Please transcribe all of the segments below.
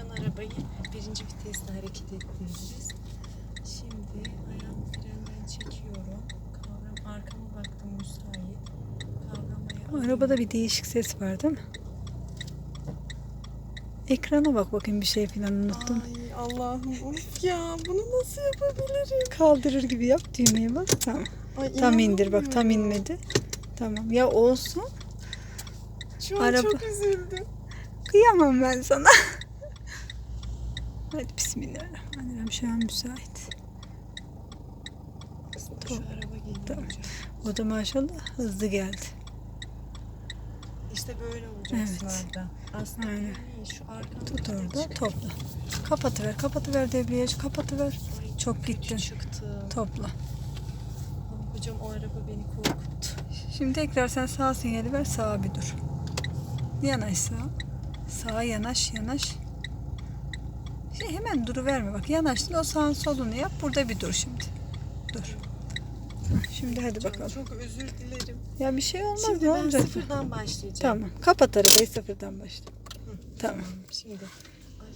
duran arabayı birinci vitesle hareket ettireceğiz. Şimdi ayağımı frenden çekiyorum. Kavram arkama baktım müsait. Kavramaya Arabada bir değişik ses var değil mi? Ekrana bak bakayım bir şey falan unuttun. Ay Allah'ım of ya bunu nasıl yapabilirim? Kaldırır gibi yap düğmeye bas. Tamam. Ay, Tam indir bak tam inmedi. Tamam ya olsun. Şu an Araba- çok üzüldüm. Kıyamam ben sana. Bismillahirrahmanirrahim. Şu an müsait. Şu araba geliyor. O da maşallah hızlı geldi. İşte böyle olacak Evet. sınavda. Aslında Aynen. şu arkamda Tut orada topla. Kapatıver kapatıver debriyajı kapatıver. Ay, Çok gittin. çıktı. Topla. Hocam o araba beni korkuttu. Şimdi tekrar sen sağ sinyali ver sağa bir dur. Yanaş sağa. Sağa yanaş yanaş. Şey hemen duru verme bak yanaştın o sağın solunu yap burada bir dur şimdi. Dur. Şimdi hadi bakalım. Çok özür dilerim. Ya bir şey olmaz Şimdi ne ben olacak? sıfırdan başlayacağım. Tamam. Kapat arabayı sıfırdan başla. Tamam. Şimdi. Ay,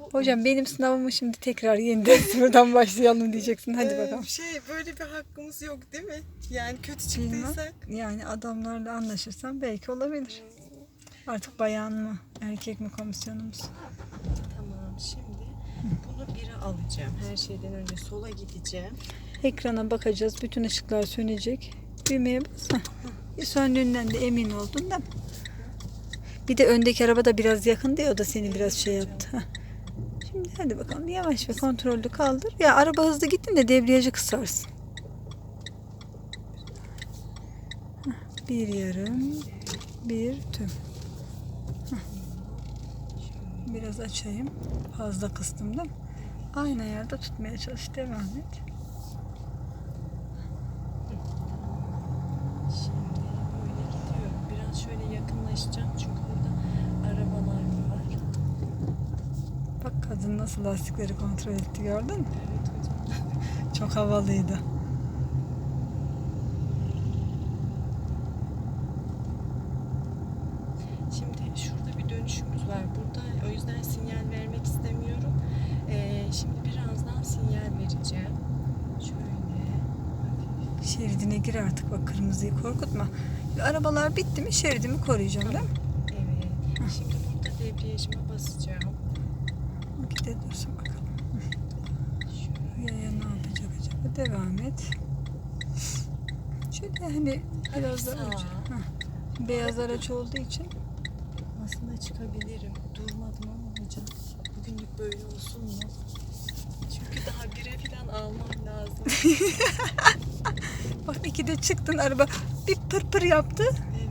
bu- Hocam benim sınavımı şimdi tekrar yeniden sıfırdan başlayalım diyeceksin. Hadi Ee, bakalım. Şey böyle bir hakkımız yok değil mi? Yani kötü Bilmem. çıktıysak. Yani adamlarla anlaşırsan belki olabilir. Artık bayan mı erkek mi komisyonumuz? Tamam şimdi bunu bire alacağım. Her şeyden önce sola gideceğim. Ekrana bakacağız. Bütün ışıklar sönecek. Düğmeye bas. Heh. Söndüğünden de emin oldun mi? Bir de öndeki araba da biraz yakın diye o da seni biraz şey yaptı. Heh. Şimdi hadi bakalım yavaş ve kontrollü kaldır. Ya araba hızlı gittin de debriyajı kısarsın. Heh. Bir yarım, bir tüm. Heh. Biraz açayım. Fazla kıstım değil mi? Aynı ayarda tutmaya çalış. Devam et. Şimdi böyle gidiyorum. Biraz şöyle yakınlaşacağım çünkü burada arabalar var. Bak kadın nasıl lastikleri kontrol etti gördün mü? Evet hocam. Çok havalıydı. Şimdi şurada bir dönüşümüz var. Burada o yüzden sinyal vermek istemiyorum. Ee, şimdi birazdan sinyal vereceğim. Şöyle hafif. Şeridine gir artık bak kırmızıyı korkutma. Arabalar bitti mi şeridimi koruyacağım değil mi? Evet. Şimdi burada debriyajıma basacağım. Gide dursun bakalım. Yaya ne yapacak acaba? Devam et. Şöyle hani biraz da sağa. Heh. Beyaz araç olduğu için Aslında çıkabilirim. Durmadım ama hocam. Bugünlük böyle olsun mu? Çünkü daha bire falan almam lazım. bak ikide çıktın araba bir pır pır yaptı. Evet.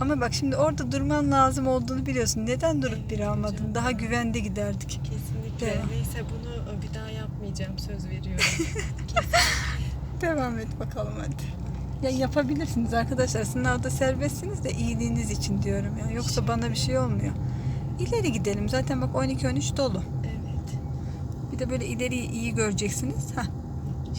Ama bak şimdi orada durman lazım olduğunu biliyorsun. Neden durup bir almadın? hocam. Daha güvende giderdik. Kesinlikle. Devam. Neyse bunu bir daha yapmayacağım. Söz veriyorum. Devam et bakalım hadi. Ya yapabilirsiniz arkadaşlar. Sınavda serbestsiniz de iyiliğiniz için diyorum ya. Yoksa bana bir şey olmuyor. İleri gidelim. Zaten bak 12-13 dolu. evet. Bir de böyle ileriyi iyi göreceksiniz. Heh.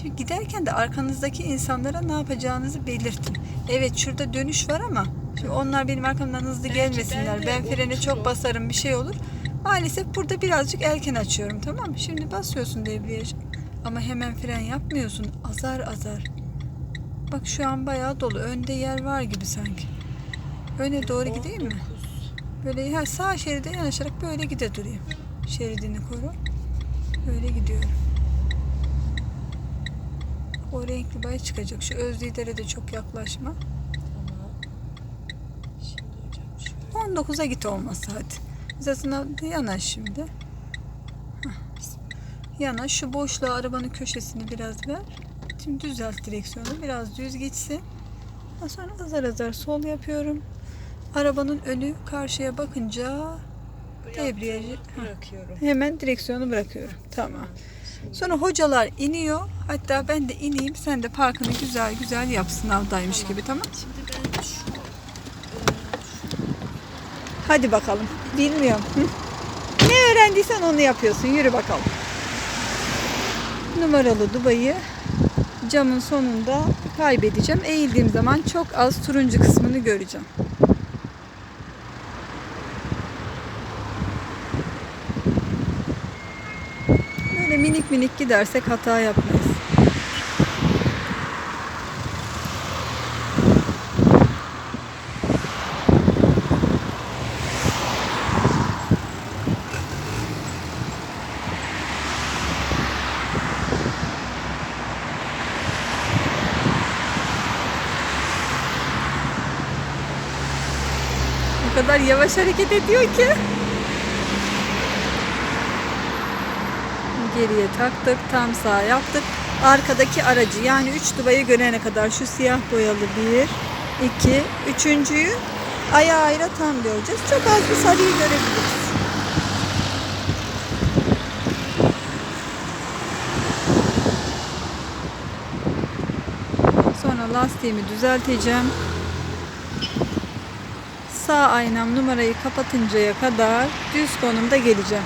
Şimdi giderken de arkanızdaki insanlara ne yapacağınızı belirtin. Evet şurada dönüş var ama şimdi onlar benim arkamdan hızlı gelmesinler. ben unuturum. çok basarım bir şey olur. Maalesef burada birazcık erken açıyorum tamam mı? Şimdi basıyorsun debriyajı. Ama hemen fren yapmıyorsun. Azar azar. Bak şu an bayağı dolu. Önde yer var gibi sanki. Öne doğru gideyim mi? 19. Böyle her sağ şeride yanaşarak böyle gide durayım. Şeridini koru. Böyle gidiyorum. O renkli bay çıkacak. Şu öz lidere de çok yaklaşma. Tamam. Şimdi hocam şöyle. 19'a git olmazsa hadi. Hizasına yanaş şimdi. Yanaş. Şu boşluğa arabanın köşesini biraz ver. Şimdi düzelt direksiyonu. Biraz düz gitsin. Ondan sonra azar azar sol yapıyorum. Arabanın önü karşıya bakınca Debriyajı- bırakıyorum. hemen direksiyonu bırakıyorum. Tamam. Sonra hocalar iniyor. Hatta ben de ineyim. Sen de parkını güzel güzel yap sınavdaymış Tamam. gibi tamam. Şimdi ben şu, e, Hadi bakalım. Bilmiyorum. Hı? Ne öğrendiysen onu yapıyorsun. Yürü bakalım. Numaralı Dubai'yi camın sonunda kaybedeceğim. Eğildiğim zaman çok az turuncu kısmını göreceğim. Böyle minik minik gidersek hata yapmayız. O kadar yavaş hareket ediyor ki. Geriye taktık, tam sağ yaptık. Arkadaki aracı yani 3 dubayı görene kadar şu siyah boyalı bir, iki, üçüncüyü ayağıyla tam göreceğiz. Çok az bir sarıyı görebiliriz. Sonra lastiğimi düzelteceğim. Sağ aynam numarayı kapatıncaya kadar düz konumda geleceğim.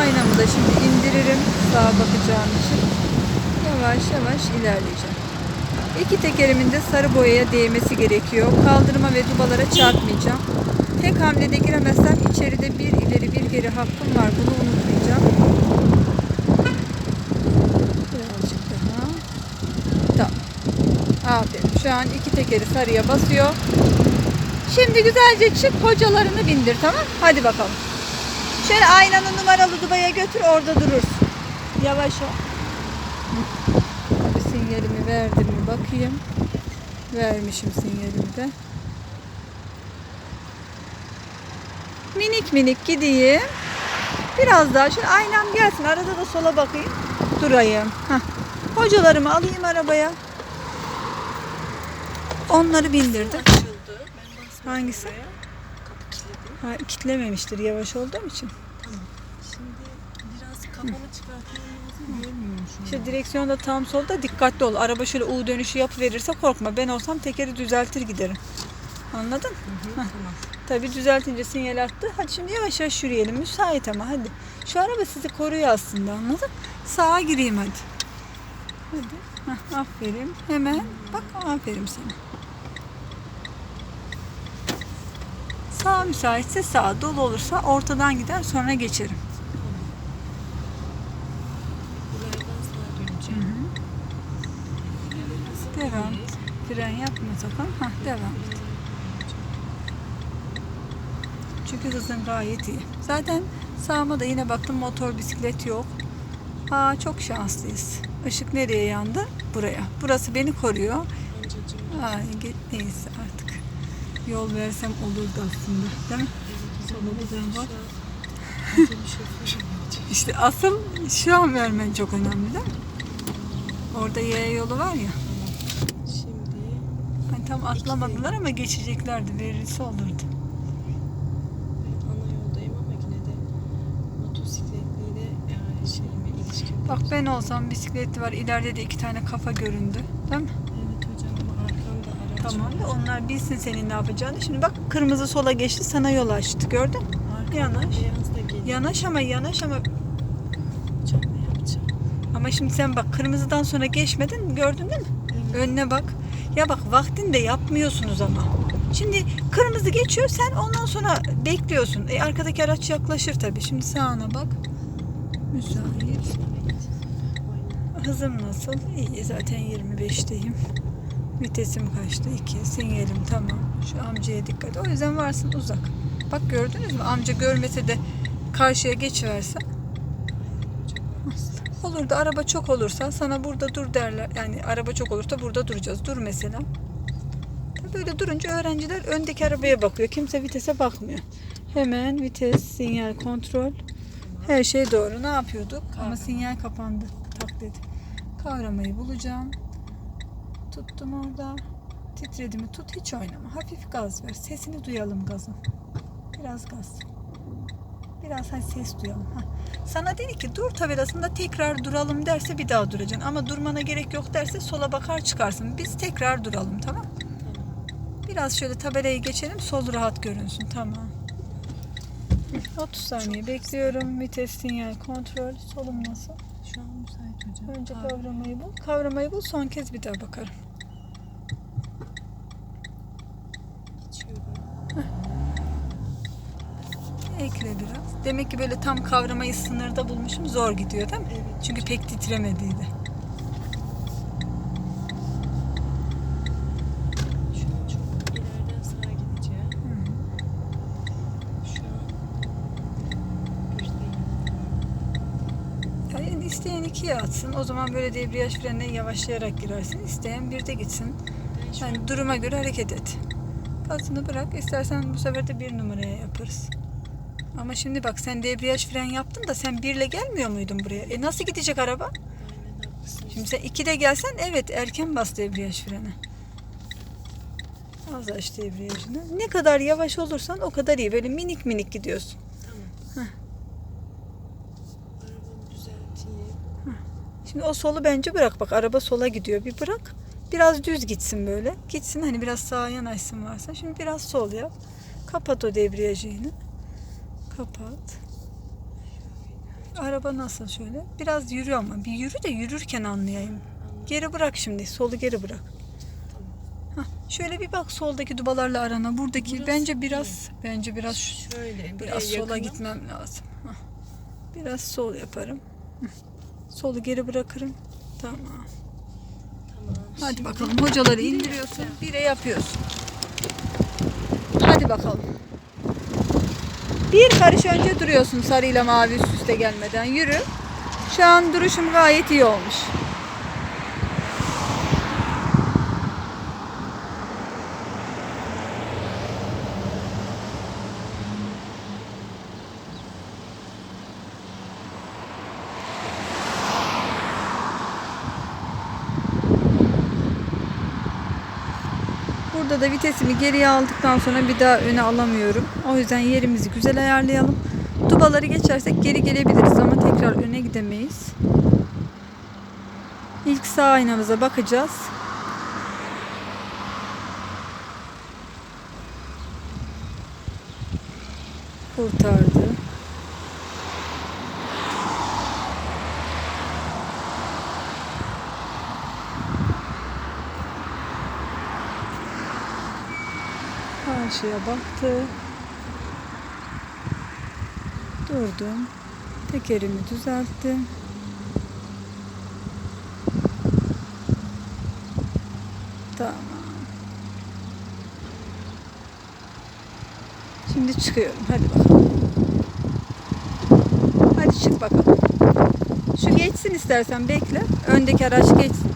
Aynamı da şimdi indiririm sağa bakacağım için. Yavaş yavaş ilerleyeceğim. İki tekerimin de sarı boyaya değmesi gerekiyor. Kaldırıma ve dubalara çarpmayacağım. Tek hamlede giremezsem içeride bir ileri bir geri hakkım var. Bunu unutmayacağım. Birazcık daha. Tamam. Aferin. Şu an iki tekeri sarıya basıyor. Şimdi güzelce çık hocalarını bindir tamam Hadi bakalım. Şöyle aynanın numaralı dubaya götür orada durursun. Yavaş ol. Verdim mi bakayım. Vermişim sinyalimi de. Minik minik gideyim. Biraz daha şöyle aynam gelsin. Arada da sola bakayım. Durayım. Heh. Hocalarımı alayım arabaya. Onları bindirdim. Hangisi? Ha, kitlememiştir yavaş olduğum için. Şimdi biraz kafamı çıkartmam İşte direksiyonda tam solda dikkatli ol. Araba şöyle U dönüşü yapıverirse korkma. Ben olsam tekeri düzeltir giderim. Anladın? Hı hı, tamam. Tabii düzeltince sinyal attı. Hadi şimdi yavaş yavaş yürüyelim. Müsait ama hadi. Şu araba sizi koruyor aslında anladın? Sağa gireyim hadi. Hadi. Hah, aferin. Hemen. Bak aferin sana. Sağ müsaitse sağ, dolu olursa ortadan gider sonra geçerim. Devam. Fren yapma sakın. Hah, devam et. Çünkü hızın gayet iyi. Zaten sağıma da yine baktım motor bisiklet yok. Aa çok şanslıyız. Işık nereye yandı? Buraya. Burası beni koruyor. Ay, ge- neyse artık. Yol versem olurdu aslında. Değil mi? Sola bak. İşte asıl şu an vermen çok önemli değil mi? Orada yaya yolu var ya. Tam atlamadılar ama geçeceklerdi. Verirse olurdu. ana yoldayım ama yine de motosikletliyle yani şeyime ilişkim Bak ben olsam bisikletli var. İleride de iki tane kafa göründü. Değil mi? Evet hocam ama arkamda araç Tamam da onlar bilsin senin ne yapacağını. Şimdi bak kırmızı sola geçti sana yol açtı. Gördün? mü? Yanaş. beyaz da geliyor. Yanaş ama yanaş ama Hocam ne yapacağım? ama şimdi sen bak kırmızıdan sonra geçmedin gördün değil mi? Evet. Önüne bak. Ya bak vaktinde yapmıyorsunuz ama. Şimdi kırmızı geçiyor sen ondan sonra bekliyorsun. E, arkadaki araç yaklaşır tabii. Şimdi sağına bak. Müsait. Hızım nasıl? İyi zaten 25'teyim. Vitesim kaçtı? 2. Sinyalim tamam. Şu amcaya dikkat. O yüzden varsın uzak. Bak gördünüz mü? Amca görmese de karşıya geçiverse. Olur da araba çok olursa sana burada dur derler. Yani araba çok olursa burada duracağız. Dur mesela. Böyle durunca öğrenciler öndeki arabaya bakıyor. Kimse vitese bakmıyor. Hemen vites, sinyal, kontrol. Her şey doğru. Ne yapıyorduk? Ama sinyal kapandı. Tak dedi. Kavramayı bulacağım. Tuttum orada. Titredi mi? Tut hiç oynama. Hafif gaz ver. Sesini duyalım gazın. Biraz gaz. Biraz hani ses duyalım. Sana dedi ki dur tabelasında tekrar duralım derse bir daha duracaksın. Ama durmana gerek yok derse sola bakar çıkarsın. Biz tekrar duralım tamam Biraz şöyle tabelayı geçelim sol rahat görünsün. Tamam. 30 saniye bekliyorum. Vites sinyal kontrol. Solum nasıl? Şu an müsait hocam. Önce kavramayı bul. Kavramayı bul. Son kez bir daha bakarım. Geçiyorum. Ekle biraz. Demek ki böyle tam kavramayı sınırda bulmuşum. Zor gidiyor değil mi? Evet. Çünkü pek titremediydi. Birdeyim. Yani isteyen ikiye atsın. O zaman böyle debriyaj frenine yavaşlayarak girersin. İsteyen birde gitsin. Ben şu an Yani duruma göre hareket et. Gazını bırak. İstersen bu sefer de bir numaraya yaparız. Ama şimdi bak sen debriyaj fren yaptın da sen birle gelmiyor muydun buraya? E nasıl gidecek araba? Şimdi sen ikide gelsen evet erken bas debriyaj freni. Az aç debriyajını. Ne kadar yavaş olursan o kadar iyi. Böyle minik minik gidiyorsun. Tamam. Şimdi o solu bence bırak. Bak araba sola gidiyor. Bir bırak. Biraz düz gitsin böyle. Gitsin hani biraz sağa yanaşsın varsa. Şimdi biraz sol yap. Kapat o debriyajı yine. Kapat. Araba nasıl şöyle? Biraz yürü ama. Bir yürü de yürürken anlayayım. Geri bırak şimdi. Solu geri bırak. Hah, şöyle bir bak soldaki dubalarla arana. Buradaki Burası bence biraz bence biraz Şöyle. biraz sola yakınım. gitmem lazım. Hah. Biraz sol yaparım. Hah. Solu geri bırakırım. Tamam. Tamam. Hadi Şimdi bakalım hocaları indiriyorsun. Bire yapıyorsun. Hadi bakalım. Bir karış önce duruyorsun sarıyla mavi üst üste gelmeden. Yürü. Şu an duruşum gayet iyi olmuş. Burada da vitesimi geriye aldıktan sonra bir daha öne alamıyorum. O yüzden yerimizi güzel ayarlayalım. Dubaları geçersek geri gelebiliriz ama tekrar öne gidemeyiz. İlk sağ aynamıza bakacağız. Kurtardı. Karşıya baktı. Durdum. Tekerimi düzelttim. Tamam. Şimdi çıkıyorum. Hadi bakalım. Hadi çık bakalım. Şu geçsin istersen bekle. Öndeki araç geçsin.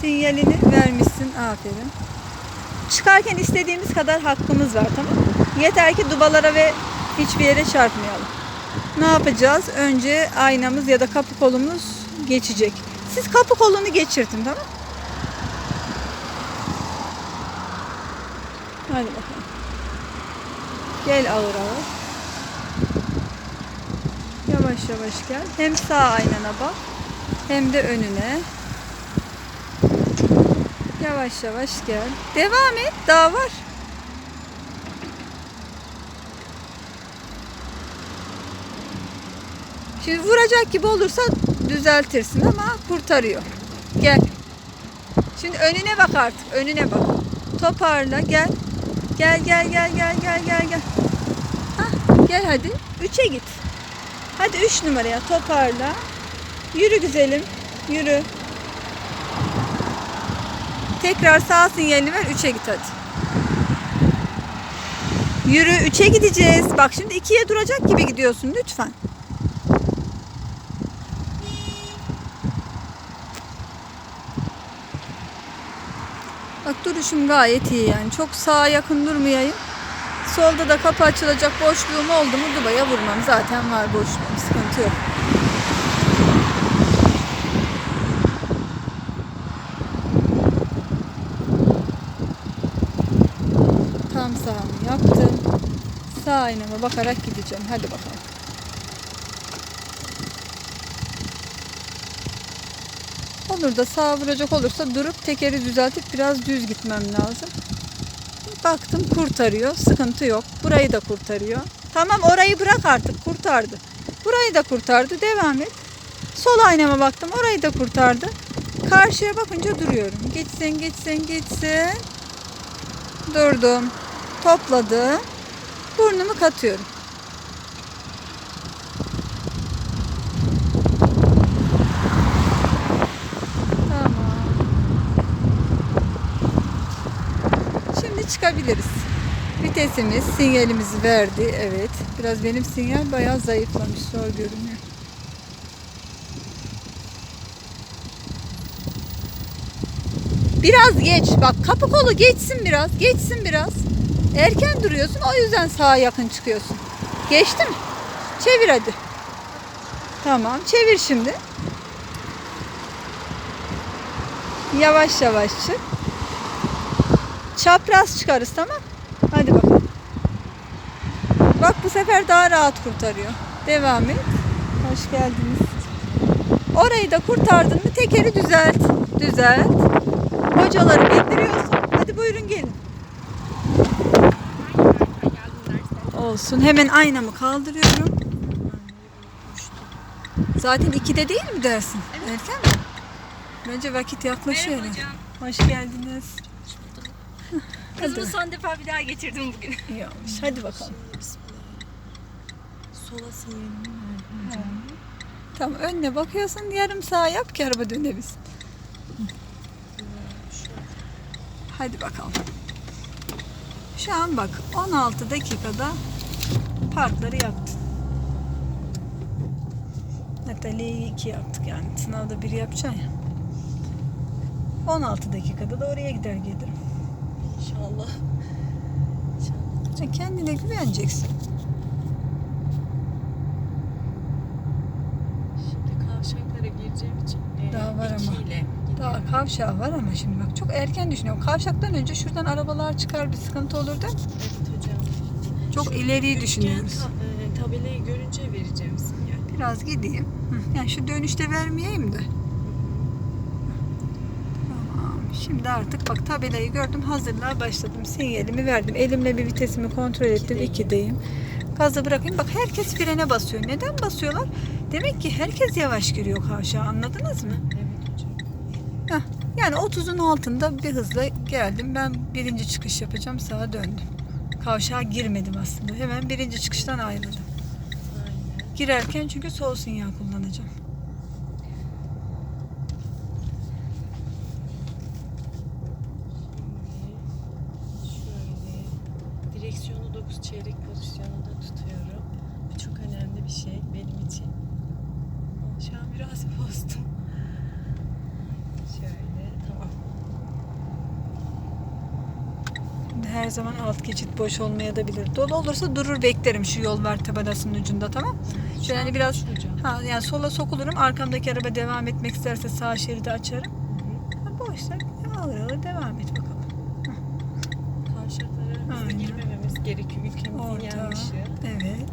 Sinyalini vermişsin. Aferin. Çıkarken istediğimiz kadar hakkımız var tamam mı? Yeter ki dubalara ve hiçbir yere çarpmayalım. Ne yapacağız? Önce aynamız ya da kapı kolumuz geçecek. Siz kapı kolunu geçirtin tamam mı? Hadi bakalım. Gel ağır ağır. Yavaş yavaş gel. Hem sağ aynana bak hem de önüne. Yavaş yavaş gel. Devam et. Daha var. Şimdi vuracak gibi olursa düzeltirsin ama kurtarıyor. Gel. Şimdi önüne bak artık. Önüne bak. Toparla gel. Gel gel gel gel gel gel gel. Hah, gel hadi. Üçe git. Hadi üç numaraya toparla. Yürü güzelim. Yürü. Tekrar sağ sinyalini ver 3'e git hadi. Yürü 3'e gideceğiz. Bak şimdi 2'ye duracak gibi gidiyorsun lütfen. Bak duruşum gayet iyi yani. Çok sağa yakın durmayayım. Solda da kapı açılacak boşluğum oldu mu Dubai'ye vurmam. Zaten var boşluğum. Sıkıntı yok. Tam sağımı yaptım. Sağ aynama bakarak gideceğim. Hadi bakalım. Olur da sağa vuracak olursa durup tekeri düzeltip biraz düz gitmem lazım. Baktım kurtarıyor. Sıkıntı yok. Burayı da kurtarıyor. Tamam orayı bırak artık. Kurtardı. Burayı da kurtardı. Devam et. Sol aynama baktım. Orayı da kurtardı. Karşıya bakınca duruyorum. Geçsin geçsin geçsin. Durdum. Topladı. Burnumu katıyorum. Tamam. Şimdi çıkabiliriz. Vitesimiz sinyalimizi verdi. Evet. Biraz benim sinyal bayağı zayıflamış. Zor görünüyor. Biraz geç. Bak kapı kolu geçsin biraz. Geçsin biraz. Erken duruyorsun. O yüzden sağa yakın çıkıyorsun. Geçti mi? Çevir hadi. Tamam. Çevir şimdi. Yavaş yavaş çık. Çapraz çıkarız tamam. Hadi bakalım. Bak bu sefer daha rahat kurtarıyor. Devam et. Hoş geldiniz. Orayı da kurtardın mı tekeri düzelt. Düzelt. Hocaları bindiriyorsun. Hadi buyurun gelin. Olsun. Hemen aynamı kaldırıyorum. Zaten ikide değil mi dersin? Erken mi? Bence vakit yaklaşıyor. Merhaba hocam. Hoş geldiniz. Kızımı son defa bir daha getirdim bugün. İyi olmuş. Hadi bakalım. Sola verdim. Tamam önüne bakıyorsun yarım sağa yap ki araba dönebilsin. Hadi bakalım. Şu an bak 16 dakikada parkları yaptın. Hatta L'yi 2 yaptık yani sınavda bir yapacaksın ya. 16 dakikada da oraya gider gelirim. İnşallah. İnşallah. Kendine güveneceksin. Şimdi kavşaklara gireceğim için e, Daha var iki ama. ile Daha kavşağı var ama şimdi bak çok erken düşünüyorum. Kavşaktan önce şuradan arabalar çıkar bir sıkıntı olur değil mi? Evet. Çok ileriyi düşünüyoruz. ta- e, tabelayı görünce vereceğim sinyal. Biraz gideyim. Yani şu dönüşte vermeyeyim de. Tamam. Şimdi artık bak tabelayı gördüm. Hazırlığa başladım. Sinyalimi verdim. Elimle bir vitesimi kontrol ettim. İkideyim. İkideyim. Gazı bırakayım. Bak herkes frene basıyor. Neden basıyorlar? Demek ki herkes yavaş giriyor kavşağa. Anladınız mı? Evet hocam. Heh, yani 30'un altında bir hızla geldim. Ben birinci çıkış yapacağım. Sağa döndüm. Kavşağa girmedim aslında. Hemen birinci çıkıştan ayrıldım. Girerken çünkü sol sinyal kullanacağım. Şimdi şöyle direksiyonu 9 çeyrek pozisyonunda tutuyorum. Bu çok önemli bir şey benim için. Şu an biraz bozdum. Şöyle tamam. Şimdi her zaman alt geçit boş olmaya da bilir. Dolu olursa durur beklerim şu yol var tabelasının ucunda tamam. Şöyle hani an biraz-. Ha yani sola sokulurum. Arkamdaki araba devam etmek isterse sağ şeridi açarım. Ha, boşsa alır alır devam et bakalım. Aynen. girmememiz gerekiyor. Ülkemizin Orta. yanlışı. Evet.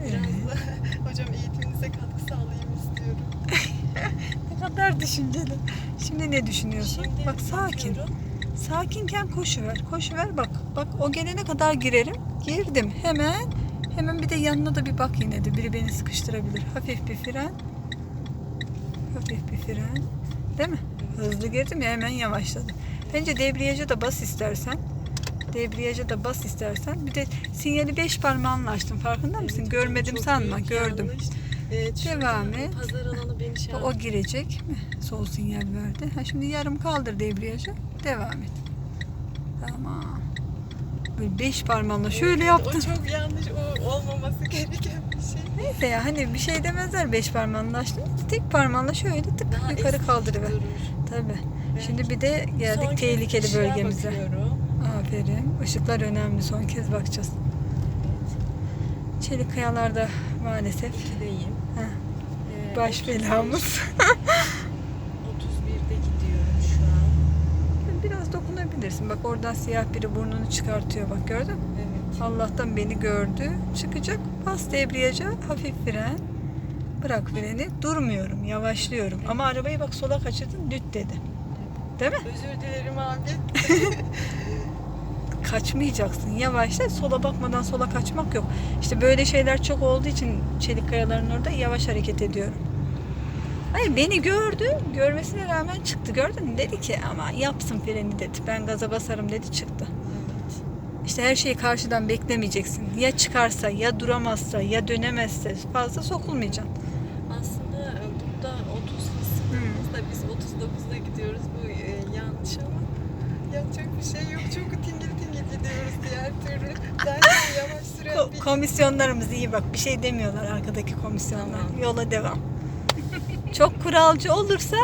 Biraz Evet. da hocam eğitiminize katkı sağlayayım istiyorum. Ne kadar düşünceli. Şimdi ne düşünüyorsun? Şimdi bak sakin. bakıyorum. Sakinken koşu ver. Koşu ver bak. Bak o gelene kadar girerim. Girdim. Hemen hemen bir de yanına da bir bak yine de. Biri beni sıkıştırabilir. Hafif bir fren. Hafif bir fren. Değil mi? Hızlı girdim ya hemen yavaşladım. Bence debriyaja da bas istersen. Debriyaja da bas istersen. Bir de sinyali beş parmağınla açtım. Farkında mısın? Evet, Görmedim sanma. Gördüm. yanlış. Evet, Devam et. Pazar alanı beni şey O girecek mi? Sol sinyal verdi. Ha şimdi yarım kaldır debriyajı. Devam et. Tamam. Böyle beş parmağınla şöyle Evet, yaptın. O çok yanlış. O olmaması gereken bir şey. Neyse ya hani bir şey demezler beş parmağınla açtın. Tek parmağınla şöyle tık Daha yukarı kaldırıver. Ben Şimdi bir de geldik son tehlikeli bölgemize. bakıyorum. Aferin. Işıklar önemli. Son kez bakacağız. Çelik kayalarda maalesef İkideyim. Baş 31 belamız. 31'de gidiyorum şu an. Biraz dokunabilirsin. Bak oradan siyah biri burnunu çıkartıyor. Bak gördün mü? Evet. Allah'tan beni gördü. Çıkacak. Bas debriyaja. Hafif fren. Bırak freni. Durmuyorum. Yavaşlıyorum. Ama arabayı bak sola kaçırdın. Düt dedi. Değil mi? Özür dilerim abi. Kaçmayacaksın. Yavaşla sola bakmadan sola kaçmak yok. İşte böyle şeyler çok olduğu için çelik kayaların orada yavaş hareket ediyorum. Hayır beni gördü. Görmesine rağmen çıktı. Gördün mü? Dedi ki ama yapsın freni dedi. Ben gaza basarım dedi çıktı. Evet. İşte her şeyi karşıdan beklemeyeceksin. Ya çıkarsa, ya duramazsa, ya dönemezse fazla sokulmayacaksın. Aslında burada 30 sınırımız da biz 39'da gidiyoruz. Bu e, yanlış ama yapacak bir şey yok. Çok tingil tingil gidiyoruz diğer türlü. Ben de yavaş süren Ko- komisyonlarımız iyi bak. Bir şey demiyorlar arkadaki komisyonlar. Tamam. Yola devam. Çok kuralcı olursa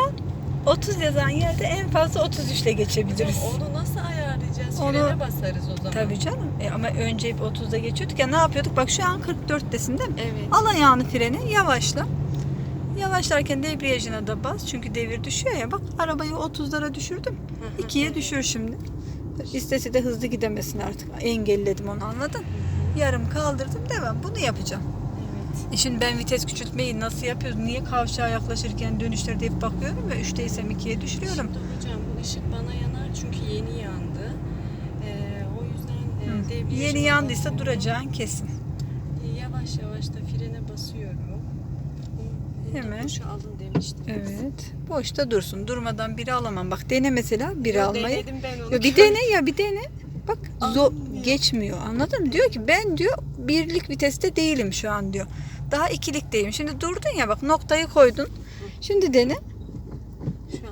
30 yazan yerde en fazla 33 ile geçebiliriz. Hocam onu nasıl ayarlayacağız? Onu- Frene basarız o zaman. Tabii canım. E ama önce hep 30'da geçiyorduk ya ne yapıyorduk? Bak şu an 44'tesin değil mi? Evet. Al ayağını frene yavaşla. Yavaşlarken debriyajına da bas. Çünkü devir düşüyor ya. Bak arabayı 30'lara düşürdüm. Hı hı. 2'ye düşür şimdi. İstese de hızlı gidemesin artık. Engelledim onu anladın? Yarım kaldırdım devam. Bunu yapacağım. E şimdi ben vites küçültmeyi nasıl yapıyoruz? Niye kavşağa yaklaşırken dönüşlerde hep bakıyorum ve 3'teysem 2'ye düşürüyorum. Şimdi hocam bu ışık bana yanar çünkü yeni yandı. Ee, o yüzden e, Hı. debriyajıma Yeni yandıysa basıyorum. duracağın kesin. Yavaş yavaş da frene basıyorum. Da Hemen. boşa alın demiştiniz. Evet. Boşta dursun. Durmadan biri alamam. Bak dene mesela biri Yo, almayı. Denedim ben onu. Ya bir dene ya bir dene. Bak zo Almıyor. geçmiyor. Anladın mı? Diyor ki ben diyor birlik viteste değilim şu an diyor. Daha ikilikteyim. Şimdi durdun ya bak noktayı koydun. Şimdi dene.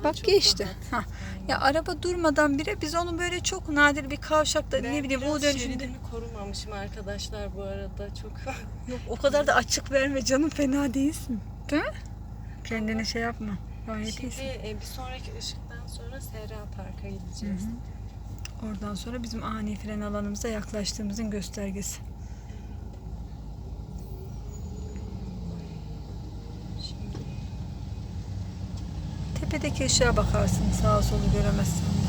Bak geçti. Ha. Ya araba durmadan bile biz onu böyle çok nadir bir kavşakta Ben ne bileyim biraz U dönüşünde. şeridimi korumamışım arkadaşlar bu arada çok. Yok o kadar da açık verme canım fena değilsin. Değil mi? Kendini şey yapma. Şimdi iyisin. e, bir sonraki ışıktan sonra Serra Park'a gideceğiz. Oradan sonra bizim ani fren alanımıza yaklaştığımızın göstergesi. Şimdi Tepedeki ışığa bakarsın sağa solu göremezsen de.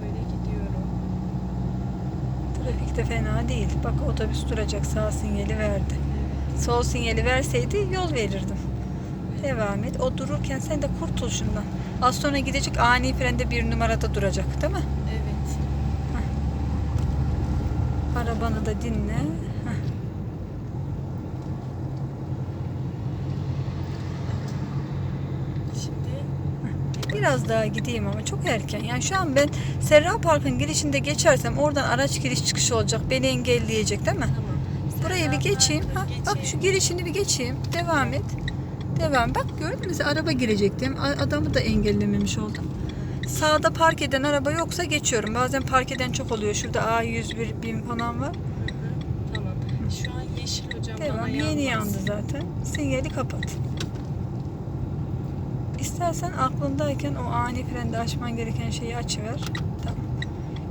böyle gidiyorum. Trafikte fena değil. Bak otobüs duracak sağ sinyali verdi. Sol sinyali verseydi yol verirdim. Devam et. O dururken sen de kurtul şundan. Az sonra gidecek ani frende bir numarada duracak değil mi? Evet. Arabanı da dinle. Biraz daha gideyim ama çok erken. Yani şu an ben Serra Park'ın girişinde geçersem oradan araç giriş çıkış olacak. Beni engelleyecek değil mi? tamam. Buraya bir geçeyim. Ha, bak şu girişini bir geçeyim. Devam et. Devam. Bak gördün mü? Mesela araba girecektim. Adamı da engellememiş oldum. Sağda park eden araba yoksa geçiyorum. Bazen park eden çok oluyor. Şurada A101 bin falan var. Tamam. Şu an yeşil hocam Devam. Yeni yandı zaten. Sinyali kapat. İstersen aklındayken o ani frende açman gereken şeyi açıver. Tamam.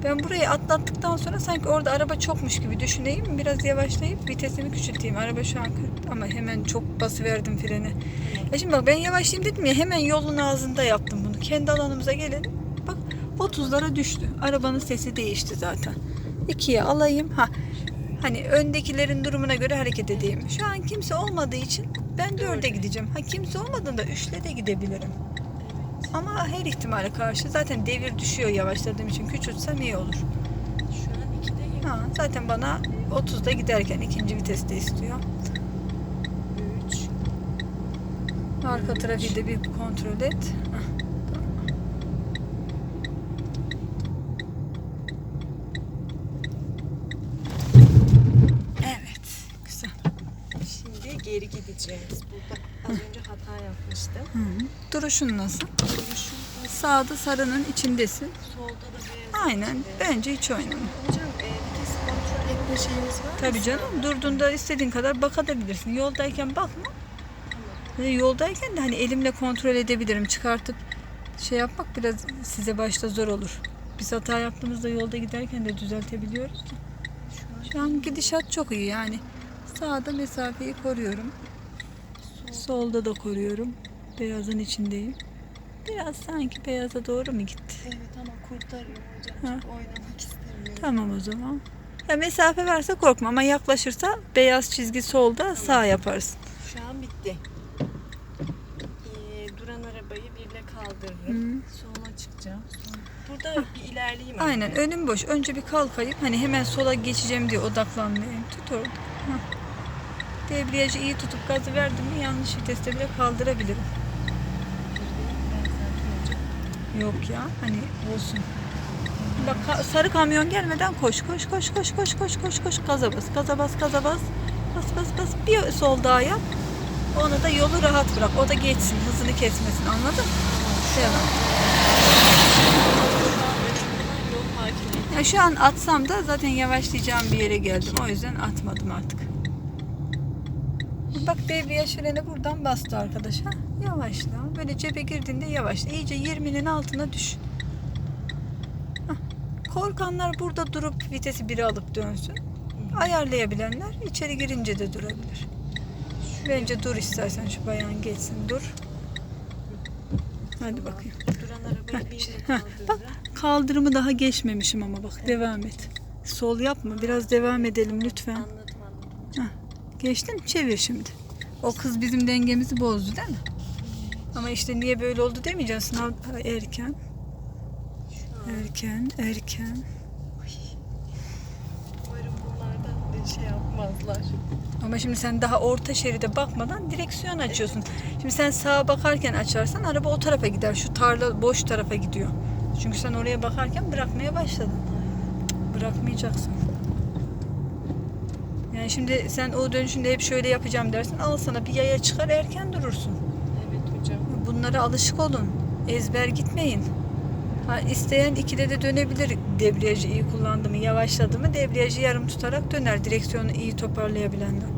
Ben burayı atlattıktan sonra sanki orada araba çokmuş gibi düşüneyim. Biraz yavaşlayıp vitesimi küçülteyim. Araba şu an 40 ama hemen çok basıverdim freni. Ya şimdi bak ben yavaşlayayım dedim ya hemen yolun ağzında yaptım. Kendi alanımıza gelelim. Bak 30'lara düştü. Arabanın sesi değişti zaten. İkiye alayım. Ha Hani öndekilerin durumuna göre hareket edeyim. Şu an kimse olmadığı için ben dörde gideceğim. Ha kimse olmadığında üçle de gidebilirim. Ama her ihtimale karşı zaten devir düşüyor yavaşladığım için küçültsem iyi olur. Şu an ikideyim. Ha, zaten bana 30'da giderken ikinci viteste istiyor. 3. Arka trafiği de bir kontrol et. Hah, tamam. Evet, güzel. Şimdi geri gideceğiz. Burada az önce hata yapmıştım. Hı hı. Duruşun nasıl? Duruşum Sağda sarının içindesin. solda da beyaz. Aynen. Bence hiç oynama. Hocam e, vites kontrol etme şeyiniz var mı? Tabii canım. Durduğunda istediğin kadar bakabilirsin. Yoldayken bakma. Ve yoldayken de hani elimle kontrol edebilirim. Çıkartıp şey yapmak biraz size başta zor olur. Biz hata yaptığımızda yolda giderken de düzeltebiliyoruz. Şu an Şu an gidişat çok iyi yani. Sağda mesafeyi koruyorum. Solda da koruyorum. Beyazın içindeyim. Biraz sanki beyaza doğru mu gitti? Evet ama kurtarıyor hocam. Ha. Çok oynamak istemiyorum. Tamam o zaman. Ya mesafe varsa korkma ama yaklaşırsa beyaz çizgi solda sağ yaparsın. Şu an bitti. Ee, duran arabayı birle kaldırırım. Sola çıkacağım. Burada bir ilerleyeyim. Aynen önüm boş. Önce bir kalkayım. Hani hemen sola geçeceğim diye odaklanmayayım. Tut orada. Debriyajı iyi tutup gazı verdim mi yanlış viteste bile kaldırabilirim. Yok ya hani olsun. Bak sarı kamyon gelmeden koş koş koş koş koş koş koş koş gaza bas gaza bas gaza bas bas bas bas bir sol daha yap. Onu da yolu rahat bırak. O da geçsin hızını kesmesin anladın? Devam. Yol hakimiyeti. Ya şu an atsam da zaten yavaşlayacağım bir yere geldim. O yüzden atmadım artık. Bak debriyaj freni buradan bastı arkadaşa. Yavaşla. Böyle cebe girdiğinde yavaşla. İyice 20'nin altına düş. Korkanlar burada durup vitesi 1'e alıp dönsün. Ayarlayabilenler içeri girince de durabilir. Bence dur istersen şu bayan geçsin. Dur. Hadi bakayım. Duran arabayı Heh, kaldırırım. bak kaldırımı daha geçmemişim ama bak devam et. Sol yapma biraz devam edelim lütfen. Anladım anladım. Geçtin çevir şimdi. O kız bizim dengemizi bozdu değil mi? Ama işte niye böyle oldu demeyeceksin. Sınav erken, erken, erken. umarım bunlardan şey yapmazlar. Ama şimdi sen daha orta şeride bakmadan direksiyon açıyorsun. Şimdi sen sağa bakarken açarsan araba o tarafa gider. Şu tarla boş tarafa gidiyor. Çünkü sen oraya bakarken bırakmaya başladın. Bırakmayacaksın. Yani şimdi sen o dönüşünde hep şöyle yapacağım dersin. Al sana bir yaya çıkar erken durursun. Bunlara alışık olun. Ezber gitmeyin. Ha, isteyen ikide de dönebilir. Debriyajı iyi kullandı mı, yavaşladı mı debriyajı yarım tutarak döner. Direksiyonu iyi toparlayabilenler.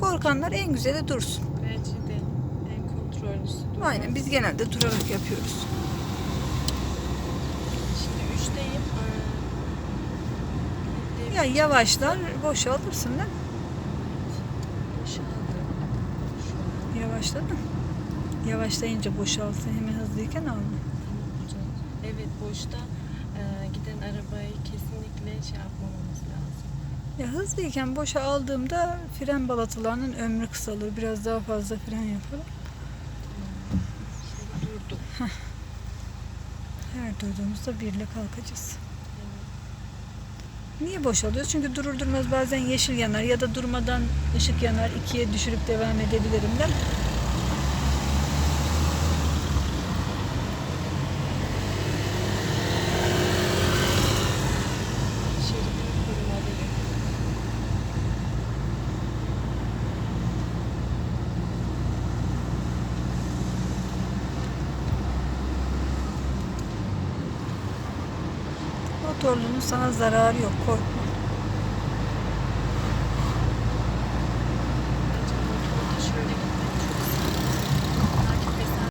Korkanlar en güzeli dursun. Bence de en kontrollüsü. duran. Aynen biz genelde durarak yapıyoruz. Şimdi üçteyim. Ee, Ya yavaşlar Boşaldı. Şu an yavaşladın. Yavaşlayınca boşalsın. Hemen hızlıyken alma. Evet boşta e, giden arabayı kesinlikle şey yapmamamız lazım. Ya hızlıyken boşa aldığımda fren balatalarının ömrü kısalır. Biraz daha fazla fren yapalım. Şimdi durduk. Her durduğumuzda birle kalkacağız. Niye boşalıyoruz? Çünkü durur durmaz bazen yeşil yanar ya da durmadan ışık yanar. ikiye düşürüp devam edebilirim de. Sana zararı yok. Korkma.